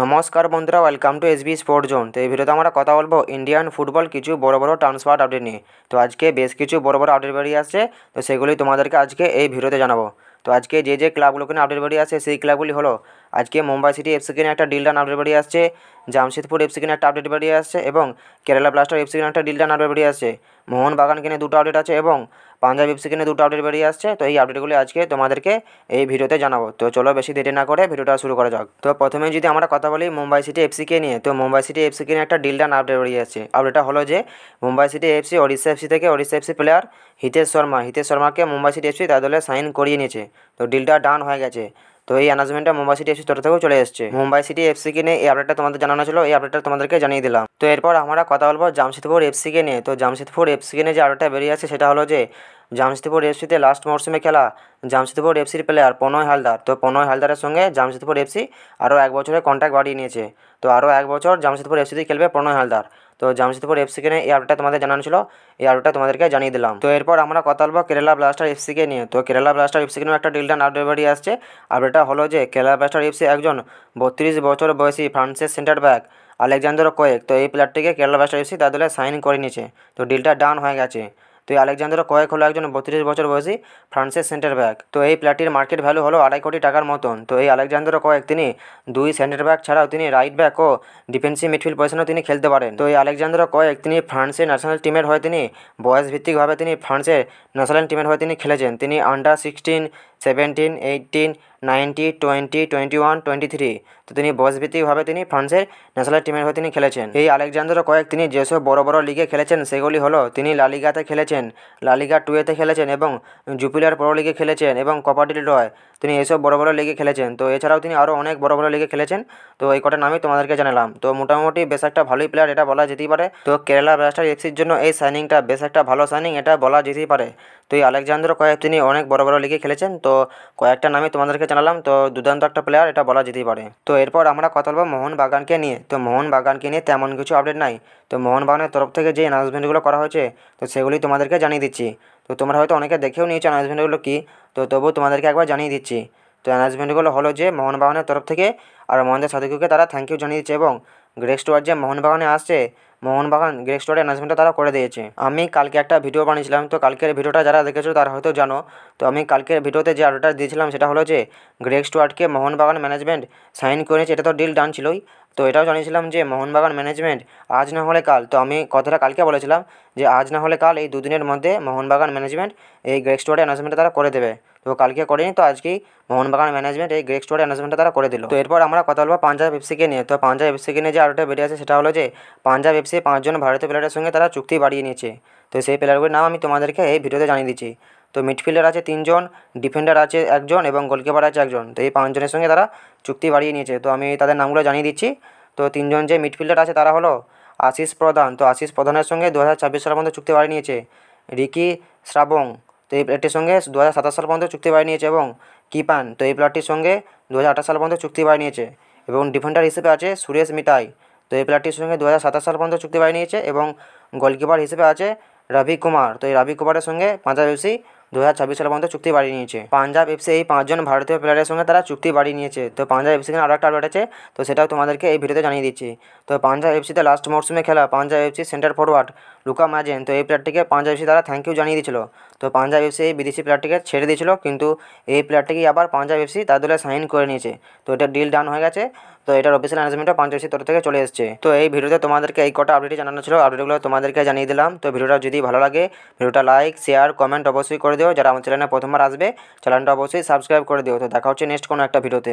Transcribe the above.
নমস্কার বন্ধুরা welcome to SB sport zone তো এই ভিডিওতে আমরা কথা বলব ইন্ডিয়ান ফুটবল কিছু বড় বড় ট্রান্সফার আপডেট নিয়ে। তো আজকে বেশ কিছু বড় বড় আপডেট বেরিয়ে আসছে। তো সেগুলি তোমাদেরকে আজকে এই ভিডিওতে জানাব। তো আজকে যে যে ক্লাবগুলোকে আপডেট বেরিয়ে আসছে, সেই ক্লাবগুলি হলো আজকে মুম্বাই সিটি এফসিকে নিয়ে একটা ডিল আপডেট বেরিয়ে আসছে, জামশেদপুর এফসিকে নিয়ে একটা আপডেট বেরিয়ে আসছে এবং কেরালা ব্লাস্টার এফসিকে নিয়ে একটা ডিল ডান আপডেট বেরিয়ে আসছে। মোহনবাগানকে নিয়ে দুটো আপডেট আছে এবং পাঞ্জাব এফসিকে নিয়ে দুটো আপডেট বেরিয়ে আসছে। তো এই আপডেটগুলি আজকে তোমাদেরকে এই ভিডিওতে জানাব। তো চলো বেশি দেরি না করে ভিডিওটা শুরু করা যাক। তো প্রথমে যদি আমরা কথা বলি মুম্বাই সিটি এফসিকে নিয়ে, তো মুম্বাই সিটি এফসিকে নিয়ে একটা ডিল ডান আপডেট বেরিয়ে আসছে। আপডেটটা হলো যে Mumbai City FC, Odisha FC থেকে ওড়িশা এফসি প্লেয়ার হিতেশ শর্মা, হিতেশ শর্মাকে মুম্বাই সিটি এফসি তার সাইন করিয়ে নিয়েছে। তো ডিলটা ডান হয়ে গেছে। তো এই অ্যানাউন্সমেন্টটা মুম্বাই সিটি এফসি তরফ থেকেও চলে এসেছে। মুম্বাই সিটি এফসিকে নিয়ে এই আপডেটটা তোমাদের জানানো ছিল, এই আপডেটটা তোমাদেরকে জানিয়ে দিলাম। তো এরপর আমরা কথা বলব জামশেদপুর এফসিকে নিয়ে। তো জামশেদপুর এফসিকে নিয়ে যে আপডেটটা বেরিয়ে আছে সেটা হলো যে জামশেদপুর এফসিতে লাস্ট মরশুমে খেলা জামশেদপুর এফসির প্লেয়ার প্রণয় হালদার তো প্রণয় হালদারের সঙ্গে জামশেদপুর এফসি আরও এক বছরের কন্ট্যাক্ট বাড়িয়ে নিয়েছে। তো আরও এক বছর জামশেদপুর এফসিতে খেলবে প্রণয় হালদার তো জামশেদপুর এফসিকে নিয়ে এই আপডেটটা তোমাদের জানানো ছিল। এই আপডেটটা তোমাদেরকে জানিয়ে দিলাম। তো এরপর আমরা কথা বলব কেরালা ব্লাস্টার এফসিকে নিয়ে। তো কেরালা ব্লাস্টার এফসিকে নিয়ে একটা ডিলটা আপডেট বেরিয়ে আসছে। আপডেটটা হলো যে কেরালা ব্লাস্টার এফসি একজন বত্রিশ বছর বয়সী ফ্রান্সের সেন্টার ব্যাক আলেকজান্ডার কোয়েক তো এই প্লেয়ারটিকে কেরালা ব্লাস্টার এফসি তার সাইন করে নিয়েছে। তো ডিলটা ডান হয়ে গেছে। তো এই আলেকজান্ডার কয়েক হলো একজন বত্রিশ বছর বয়সী ফ্রান্সের সেন্টার ব্যাক তো এই প্লেয়ারটির মার্কেট ভ্যালু হলো আড়াই কোটি টাকার মতন। তো এই আলেকজান্ডার কয়েক তিনি দুই সেন্টার ব্যাক ছাড়াও তিনি রাইট ব্যাক ও ডিফেন্সিভ মিডফিল্ড পজিশনেও তিনি খেলতে পারেন। তো এই আলেকজান্ডার কয়েক তিনি ফ্রান্সের ন্যাশনাল টিমের হয়ে তিনি বয়স ভিত্তিকভাবে তিনি ফ্রান্সের ন্যাশনাল টিমের হয়ে তিনি খেলেছেন। তিনি under sixteen seventeen eighteen ninety twenty twenty one twenty three তো তিনি বয়সভিত্তিকভাবে তিনি ফ্রান্সের ন্যাশনাল টিমের হয়ে তিনি খেলেছেন। এই আলেকজান্ডার কয়েক তিনি যেসব বড় বড় লিগে খেলেছেন, সেগুলি হলো তিনি লালিগাতে খেলেছেন লালিগা টুয়েতে খেলেছেন এবং জুপিলার প্রো লিগে খেলেছেন এবং কপাডিল রয় তিনি এইসব বড় বড় লিগে খেলেছেন। তো এছাড়াও তিনি আরও অনেক বড় বড় লিগে খেলেছেন। তো এই কটা নামই তোমাদেরকে জানালাম। তো মোটামুটি বেশ একটা ভালোই প্লেয়ার এটা বলা যেতেই পারে। তো কেরালা ব্লাস্টার এফসির জন্য এই সাইনিংটা বেশ একটা ভালো সাইনিং এটা বলা যেতেই পারে। তো এই আলেকজান্ডার কয়েক তিনি অনেক বড় বড় লিগে খেলেছেন। তো কয়েকটা নামই তোমাদেরকে জানালাম। তো দুর্দান্ত একটা প্লেয়ার এটা বলা যেতেই পারে। তো এরপর আমরা কথা বলব মোহনবাগানকে নিয়ে। তো মোহনবাগানকে নিয়ে তেমন কিছু আপডেট নাই। তো মোহনবাগানের তরফ থেকে যে অ্যানাউন্সমেন্টগুলো করা হয়েছে, তো সেগুলি তোমাদেরকে জানিয়ে দিচ্ছি। তো তোমরা হয়তো অনেকে দেখেও নিয়েছো অ্যানাউন্সমেন্টগুলো কী? তো তবুও তোমাদেরকে একবার জানিয়ে দিচ্ছি। তো অ্যানাউন্সমেন্টগুলো হলো যে মোহনবাগানের তরফ থেকে আর মহেন্দ্র সাদিকুকে তারা থ্যাংক ইউ জানিয়ে দিচ্ছে এবং গ্রেক স্টোয়ার যে মোহনবাগানে আসছে মোহনবাগান গ্রেক স্টোয়ারের অ্যানাউন্সমেন্টটা তারা করে দিয়েছে। আমি কালকে একটা ভিডিও বানিয়েছিলাম, তো কালকের ভিডিওটা যারা দেখেছ তারা হয়তো জানো। তো আমি কালকের ভিডিওতে যে আপডেটটা দিয়েছিলাম সেটা হলো যে গ্রেক স্টোয়ার্টকে মোহনবাগান ম্যানেজমেন্ট সাইন করে নিয়েছে এটা তো ডিল ডান ছিলই। তো এটাও জানিয়েছিলাম যে, মোহনবাগান ম্যানেজমেন্ট আজ না হলে কাল, তো আমি কথাটা কালকে বলেছিলাম যে, আজ না হলে কাল এই দুদিনের মধ্যে মোহনবাগান ম্যানেজমেন্ট এই গ্রেক স্টোয়ারের অ্যানাউন্সমেন্টটা তারা করে দেবে। তো কালকে করেনি, তো আজকেই মোহনবাগান ম্যানেজমেন্ট এই গ্রেক স্টোরের অ্যানাউন্সমেন্টটা তারা করে দিল। তো এরপর আমরা কথা বলব পাঞ্জাব এফসিকে নিয়ে। তো পাঞ্জাব এফসিকে নিয়ে যে আরোটা বেরিয়ে আছে সেটা হলো যে, পাঞ্জাব এফসি পাঁচজন ভারতীয় প্লেয়ারের সঙ্গে তারা চুক্তি বাড়িয়ে নিয়েছে। তো সেই প্লেয়ারগুলির নাম আমি তোমাদেরকে এই ভিডিওতে জানিয়ে দিচ্ছি। তো মিডফিল্ডার আছে তিনজন ডিফেন্ডার আছে একজন এবং গোলকিপার আছে একজন। তো এই পাঁচজনের সঙ্গে তারা চুক্তি বাড়িয়ে নিয়েছে। তো আমি তাদের নামগুলো জানিয়ে দিচ্ছি। তো তিনজন যে মিডফিল্ডার আছে তারা হলো আশিস প্রধান। তো আশিস প্রধানের সঙ্গে দু হাজার ছাব্বিশ সালের মধ্যে চুক্তি বাড়িয়ে নিয়েছে। রিকি শ্রাবং। তো এই প্লেয়ারটির সঙ্গে দু হাজার সাতাশ সাল পর্যন্ত চুক্তি বাড়িয়ে নিয়েছে এবং কিপান তো এই প্লেয়ারটির সঙ্গে দু হাজার আঠাশ সাল পর্যন্ত চুক্তি বাড়িয়ে নিয়েছে এবং ডিফেন্ডার হিসেবে আছে সুরেশ মিতাই। তো এই প্লেয়ারটির সঙ্গে দু হাজার সাতাশ সাল পর্যন্ত চুক্তি বাড়িয়ে নিয়েছে এবং গোলকিপার হিসেবে আছে রবি কুমার। তো এই রবি কুমারের সঙ্গে পাঞ্জাব এফসি দু হাজার ছাব্বিশ সাল পর্যন্ত চুক্তি বাড়িয়ে নিয়েছে। পাঞ্জাব এফসি এই পাঁচজন ভারতীয় প্লেয়ারের সঙ্গে তারা চুক্তি বাড়িয়ে নিয়েছে। তো পাঞ্জাব এফসি আরও একটা আপডেট আছে, তো সেটাও তোমাদেরকে এই ভিডিওতে জানিয়ে দিচ্ছি। তো পাঞ্জাব এফসিতে লাস্ট মরশুমে খেলা, Punjab FC centre forward Luka Majcen তো এই প্লেয়ারটিকে পাঞ্জাব এফসি তারা থ্যাংক ইউ জানিয়ে দিয়েছিল। তো পাঞ্জাব এফসি এই বিদেশি প্লেয়ারটিকে ছেড়ে দিয়েছিল, কিন্তু এই প্লেয়ারটিকে আবার পাঞ্জাব এফসি তার দলে সাইন করে নিয়েছে। তো এটা ডিল ডান হয়ে গেছে, তো এটার অফিসিয়াল অ্যানাউন্সমেন্টও পাঞ্জাব এফসির তরফ থেকে চলে এসেছে। তো এই ভিডিওতে তোমাদেরকে এই কটা আপডেটই জানানো ছিল আপডেটগুলো তোমাদেরকে জানিয়ে দিলাম। তো ভিডিওটা যদি ভালো লাগে, ভিডিওটা লাইক শেয়ার কমেন্ট অবশ্যই করে দিও। যারা আমার চ্যানেলে প্রথমবার আসবে, চ্যানেলটা অবশ্যই সাবস্ক্রাইব করে দিও। তো দেখা হচ্ছে নেক্সট কোনো একটা ভিডিওতে।